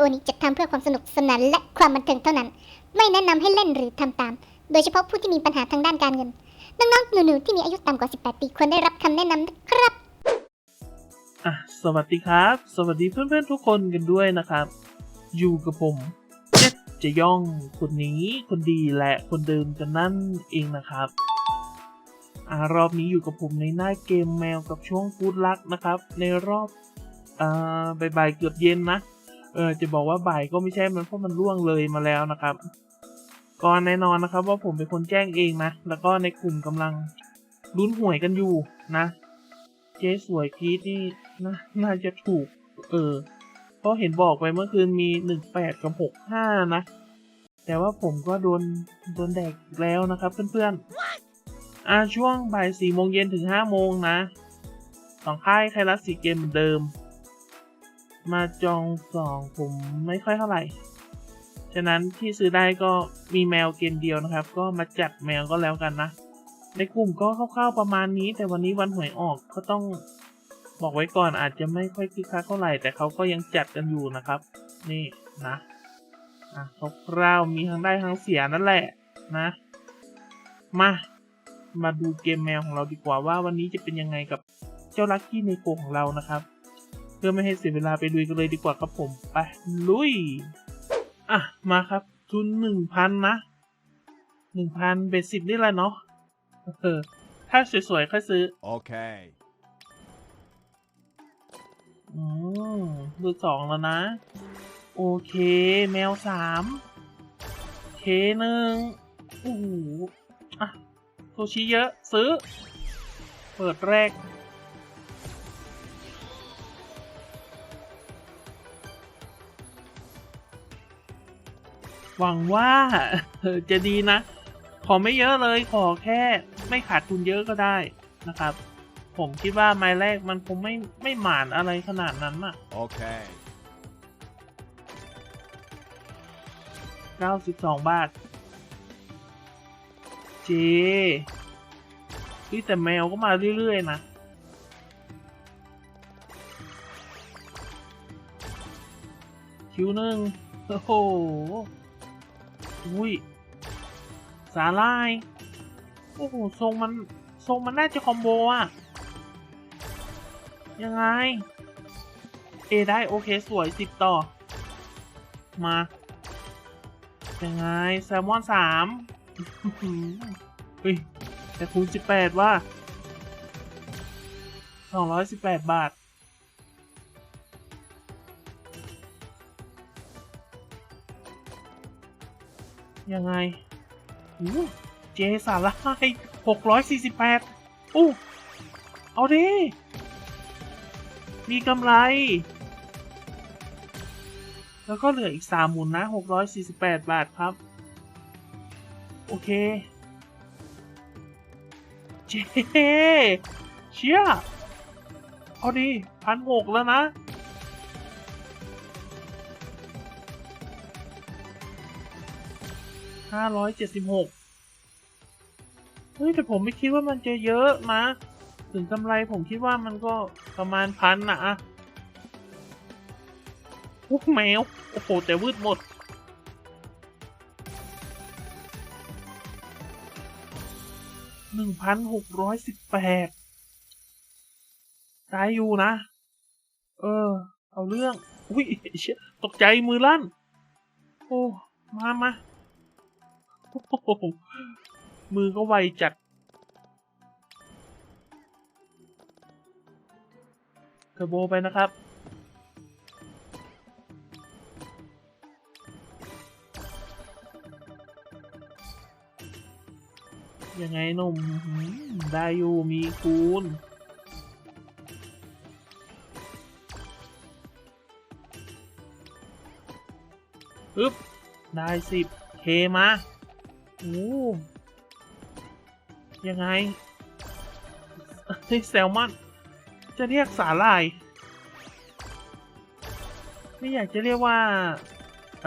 โอนี้จัดทำเพื่อความสนุกสนานและความบันเทิงเท่านั้น ไม่แนะนำให้เล่นหรือทำตาม โดยเฉพาะผู้ที่มีปัญหาทางด้านการเงิน น้องๆหนูๆที่มีอายุต่ำกว่า 18 ปีควรได้รับคำแนะนำนะครับอะสวัสดีครับ สวัสดีเพื่อนๆทุกคนกันด้วยนะครับ อยู่กับผมเจ็ดจะย่องคนนี้คนดีและคนเดิมกันนั่นเองนะครับอ่ารอบนี้อยู่กับผมในหน้าเกมแมวกับช่วงฟูดลักนะครับ ในรอบอ่าบ่ายๆเกือบเย็นนะ เออจะบอกว่าบ่ายก็ไม่ใช่มันเพราะมันล่วงเลยมาแล้วนะครับก็แน่นอนนะครับ ว่าผมเป็นคนแจ้งเองนะ แล้วก็ในกลุ่มกำลังลุ้นหวยกันอยู่นะ เจ๊สวยพีทนี่น,น่าจะถูก เออเพราะเห็นบอกไปเมื่อคืนมีหนึ่งแปดกับหกห้านะ แต่ว่าผมก็โดนโดนแดกอีกแล้วนะครับเพื่อนๆอ่าช่วงบ่ายสี่โมงเย็นถึงห้าโมงนะสองค่ายไทยรัฐสีเกมเหมือนเดิม มาจองสองผมไม่ค่อยเท่าไหร่ ฉะนั้นที่ซื้อได้ก็มีแมวเกมเดียวนะครับ ก็มาจัดแมวก็แล้วกันนะ ในกลุ่มก็คร่าวๆประมาณนี้ แต่วันนี้วันหวยออกก็ต้องบอกไว้ก่อนอาจจะไม่ค่อยคึกคักเท่าไหร่ แต่เขาก็ยังจัดกันอยู่นะครับ นี่นะอะคร่าวๆมีทั้งได้ทั้งเสียนั่นแหละนะ มา มาดูเกมแมวของเราดีกว่าว่าวันนี้จะเป็นยังไงกับเจ้าลักกี้ในโกของเรานะครับ เพื่อไม่ให้เสียเวลาไปลุยกันเลยดีกว่าครับผมไปลุย อะ มาครับทุนหนึ่งพันนะหนึ่งพันเบสิกนี่แหละเนาะเออถ้าสวยๆค่อยซื้อ Okay. อืมเบอร์สองแล้วนะ โอเค แมวสามเคหนึ่งโอ้โหอะโทชิเยอะ ซื้อ เปิดแรก หวังว่าเออจะดีนะ ขอไม่เยอะเลยขอแค่ไม่ขาดทุนเยอะก็ได้นะครับ ผมคิดว่าไม้แรกมันคงไม่ไม่หมานอะไรขนาดนั้นอะ Okay. 92บาท เจพี่แต่แมวก็มาเรื่อยๆนะคิวหนึ่งโอ้โห อุ้ยสาลาย โอ้โห ทรงมัน ทรงมันน่าจะคอมโบอะยังไง เอได้โอเคสวยสิบต่อ มา ยังไง แซลมอนสามเฮ้ย แต่คูณสิบแปดว่าสองร้อยสิบแปดบาท ยังไงอู้เจสาระให้หกร้อยสี่สิบแปดอู้เอาดิ มีกำไร แล้วก็เหลืออีกสามหมุนนะหกร้อยสี่สิบแปดบาทครับ โอเค เจเชี่ยเอาดีพันหกแล้วนะ ห้าร้อยเจ็ดสิบหกเฮ้ย แต่ผมไม่คิดว่ามันจะเยอะนะ ถึงกำไรผมคิดว่ามันก็ประมาณพันนะอะโอ้แมว โอ้โห แต่วืดหมด หนึ่งพันหกร้อยสิบแปดตายอยู่นะ เออ เอาเรื่อง อุ้ยเชี่ยตกใจมือลั่น โอ้ มามา มือก็ไวจัดเทอร์โบไปนะครับ ยังไงนมหืมได้อยู่มีคูณปึ๊บ ได้สิบเคมา โอ้ยังไงเฮ้แซลมอน จะเรียกสาหร่าย ไม่อยากจะเรียกว่าเอ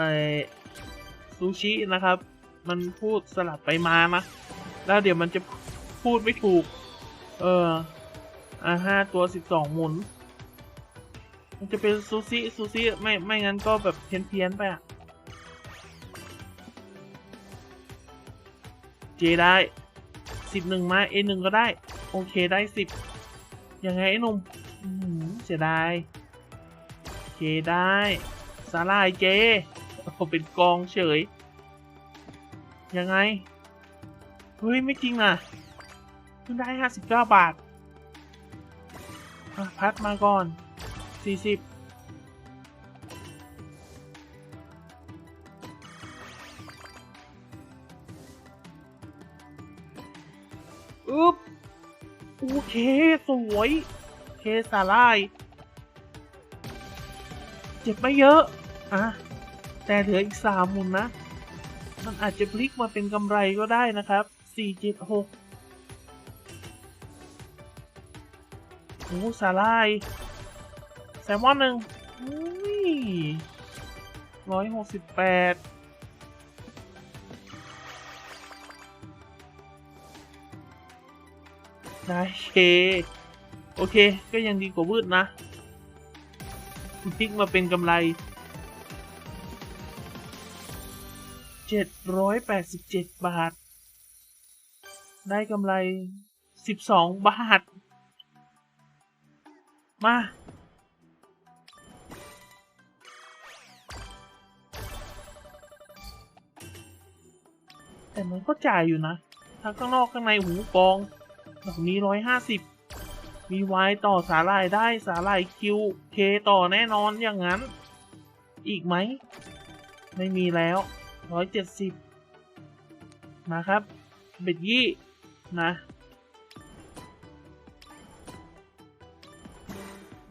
ซูชินะครับ มันพูดสลับไปมานะแล้วเดี๋ยวมันจะพูดไม่ถูก เอออ่าห้าตัวสิบสองหมุน มันจะเป็นซูซิซูซิไม่ไม่งั้นก็แบบเพี้ยนเพี้ยนๆไปอะ ได้สิบหนึ่งมาเอหนึ่งก็ได้ โอเคได้สิบยังไงไอ้นมเสียดายเคได้สาลายเจเป็นกองเฉย ยังไง เฮ้ย ไม่จริงนะเพิ่ได้าสิบเก้าบาทพัดมาก่อนสี่สิบ อึ๊บโอเค สวยเคสาลาย เจ็บไม่เยอะ อะ แต่เหลืออีกสามหมุนนะ มันอาจจะพลิกมาเป็นกำไรก็ได้นะครับสี่เจ็ดหกโอ้สาลาย แซลมอนหนึ่งร้อยหกสิบแปด ได้เค โอเค ก็ยังดีกว่าวืดนะพลิกมาเป็นกำไรเจ็ดร้อยแปดสิบเจ็ดบาท ได้กำไรสิบสองบาท มา แต่มันก็จ่ายอยู่นะ ทั้งข้างนอกข้างในหูกอง ดอกนี้ร้อยห้าสิบมีวายต่อสาลายได้สาลายคิวเคต่อแน่นอนอย่างนั้น อีกไหม ไม่มีแล้วร้อยเจ็ดสิบนะครับ เบ็ดยี่นะ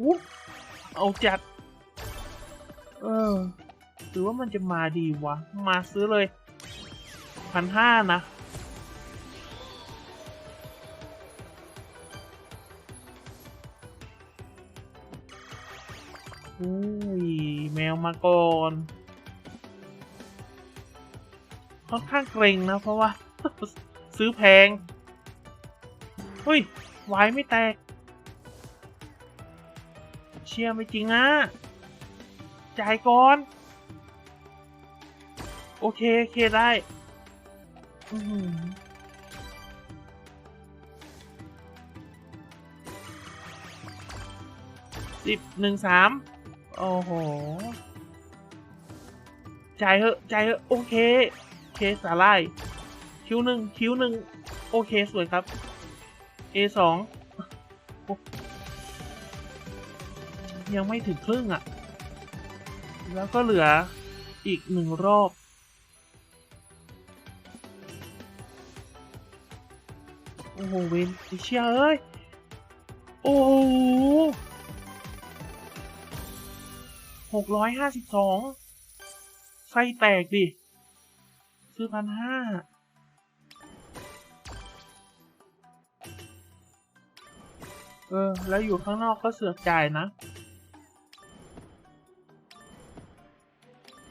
อุ๊บเอาจัด เออหรือว่ามันจะมาดีวะ มาซื้อเลยพันห้านะ อุ้ยแมวมาก่อนค่อนข้างเกรงนะเพราะว่า ซื้อแพงเฮ้ยไว้ไม่แตก เชียร์ไม่จริงนะจ่ายก่อน โอเคโอเคได้สิบหนึ่งสาม โอ้โหจ่ายเหอะจ่ายเหอะโอเคเคสาลายคิวหนึ่งคิวหนึ่งโอเคสวยครับ A สองยังไม่ถึงครึ่งอะ แล้วก็เหลืออีกหนึ่งรอบ โอ้โหเวนไอเชี่ยเอ้ย โอ้ หกร้อยห้าสิบสองไส้แตกดิ ซื้อพันห้าเออ แล้วอยู่ข้างนอกก็เสือกจ่ายนะ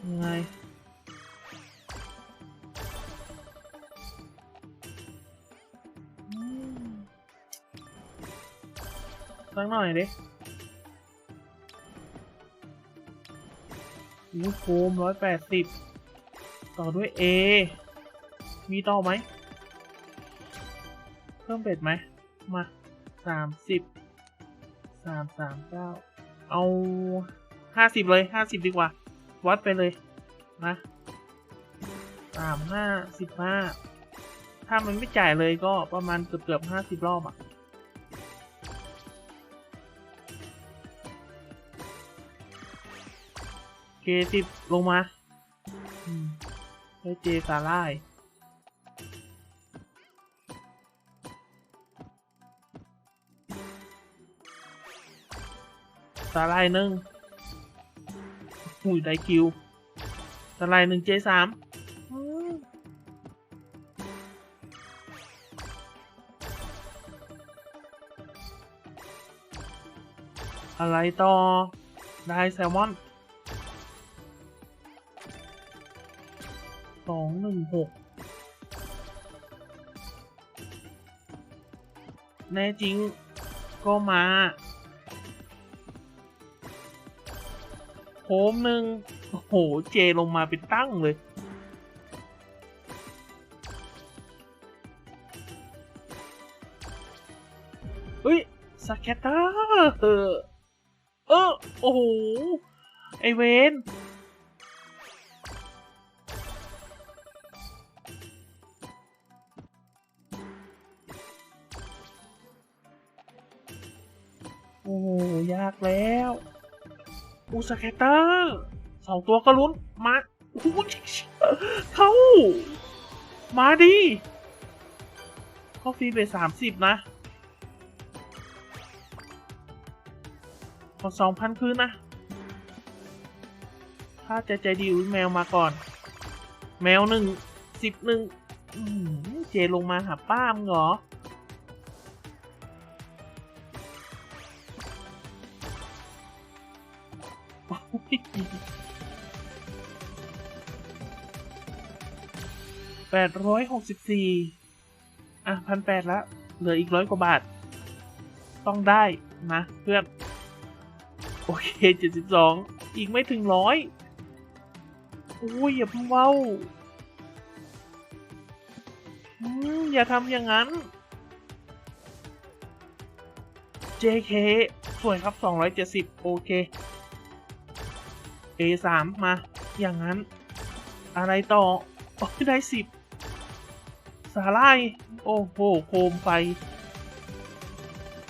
ยังไงสักหน่อยดิ ยูโฟมร้อยแปดสิบต่อด้วย A มีต่อไหม เพิ่มเบ็ดไหม มาสามสิบสามสามเก้าเอาห้าสิบเลยห้าสิบดีกว่า วัดไปเลยนะสามห้าสิบห้าถ้ามันไม่จ่ายเลยก็ประมาณเกือบเกือบห้าสิบรอบอะ เคสิบลงมาได้เจสาลายสาลายหนึ่งหุยได้คิวสาลายหนึ่งเจสามอืมอะไรต่อ ได้แซลมอน สองหนึ่งหกแน่จริงก็มามหนึ่งโอ้โห เจลงมาเป็นตั้งเลย เฮ้ยสแกตเตอร์เออ โอ้โห ไอเวนากแล้วอูสแกตเตอร์สองตัวก็ลุ้นมาโอ้โหเข้า มาดิเข้าฟรีไปสามสิบนะขอสองพันคืนนะ ถ้าจะใจดีอุ้ยแมวมาก่อน แมวหนึ่งสิบหนึ่งเจลงมาหาป้ามเหรอ แปดร้อยหกสิบสี่อะพันแปดละ เหลืออีกร้อยกว่าบาท ต้องได้นะเพื่อน โอเคเจ็ดสิบสองอีกไม่ถึงร้อยอุ้ยอย่าเพิ่งเว้าอืมอย่าทำอย่างนั้น JK สวยครับ 270 โอเค A3 มา อย่างนั้น อะไรต่ออได้10สาลาย โอ้โห โคมไฟ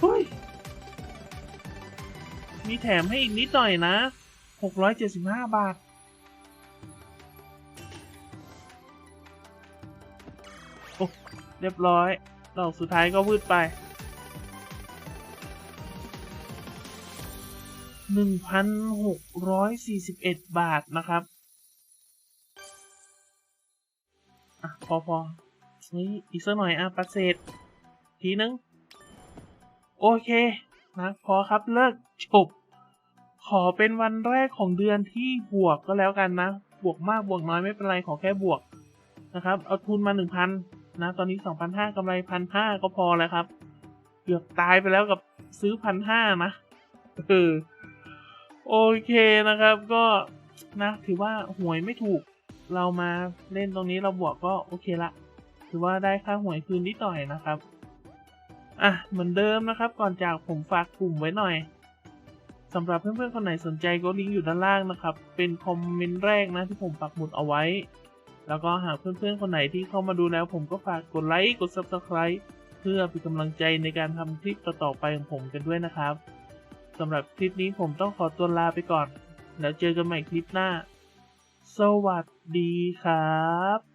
เฮ้ย มีแถมให้อีกนิดหน่อยนะ 675 บาท โอ้ เรียบร้อยดอกสุดท้ายก็วืดไป 1,641 บาทนะครับอะพอพอนี่อีกสักหน่อยอะปัดเศษ ทีนึง โอเคนะพอครับเลิกจบขอเป็นวันแรกของเดือนที่บวกก็แล้วกันนะ บวกมากบวกน้อยไม่เป็นไรขอแค่บวกนะครับ เอาทุนมาหนึ่งพันนะ ตอนนี้สองพันห้ากำไรพันห้าก็พอแล้วครับ เกือบตายไปแล้วกับซื้อพันห้านะ เออ โอเคนะครับก็นะถือว่าหวยไม่ถูกเรามาเล่นตรงนี้เราบวกก็โอเคละ ถือว่าได้ค่าหวยคืนนิดหน่อยนะครับ อะเหมือนเดิมนะครับ ก่อนจากผมฝากกลุ่มไว้หน่อยสำหรับเพื่อนๆคนไหนสนใจก็ลิงก์อยู่ด้านล่างนะครับ เป็นคอมเมนต์แรกนะที่ผมปักหมุดเอาไว้ แล้วก็หากเพื่อนๆคนไหนที่เข้ามาดูแล้ว ผมก็ฝากกดไลค์กด subscribe เพื่อเป็นกำลังใจในการทำคลิปต่อๆไปของผมกันด้วยนะครับ สำหรับคลิปนี้ผมต้องขอตัวลาไปก่อน แล้วเจอกันใหม่คลิปหน้า สวัสดีครับ